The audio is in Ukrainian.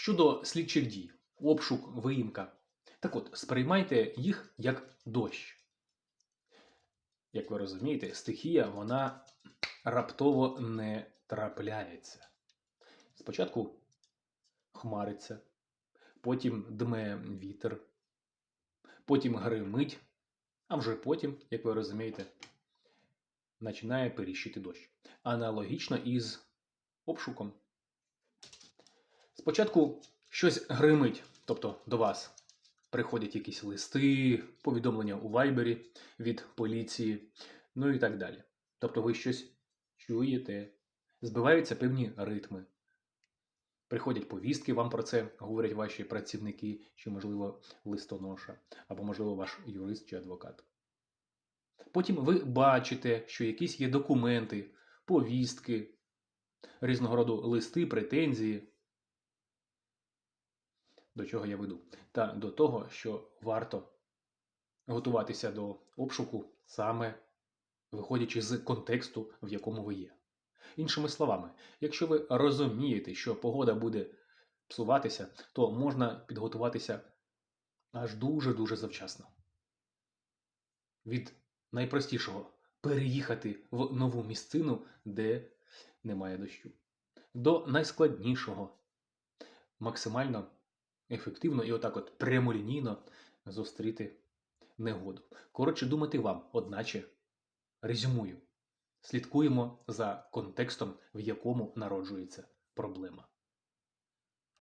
Щодо слідчих дій, обшук, виїмка. Так от, сприймайте їх як дощ. Як ви розумієте, стихія вона раптово не трапляється. Спочатку хмариться, потім дме вітер, потім гримить, а вже потім, як ви розумієте, починає періщити дощ. Аналогічно із обшуком. Спочатку щось гримить, тобто до вас приходять якісь листи, повідомлення у вайбері від поліції, ну і так далі. Тобто ви щось чуєте, збиваються певні ритми. Приходять повістки, вам про це говорять ваші працівники, чи, можливо, листоноша, або, можливо, ваш юрист чи адвокат. Потім ви бачите, що якісь є документи, повістки, різного роду листи, претензії. До чого я веду? Та до того, що варто готуватися до обшуку саме виходячи з контексту, в якому ви є. Іншими словами, якщо ви розумієте, що погода буде псуватися, то можна підготуватися аж дуже-дуже завчасно. Від найпростішого переїхати в нову місцину, де немає дощу, до найскладнішого максимально ефективно і отак от прямолінійно зустріти негоду. Коротше, думати вам, одначе резюмую. Слідкуємо за контекстом, в якому народжується проблема.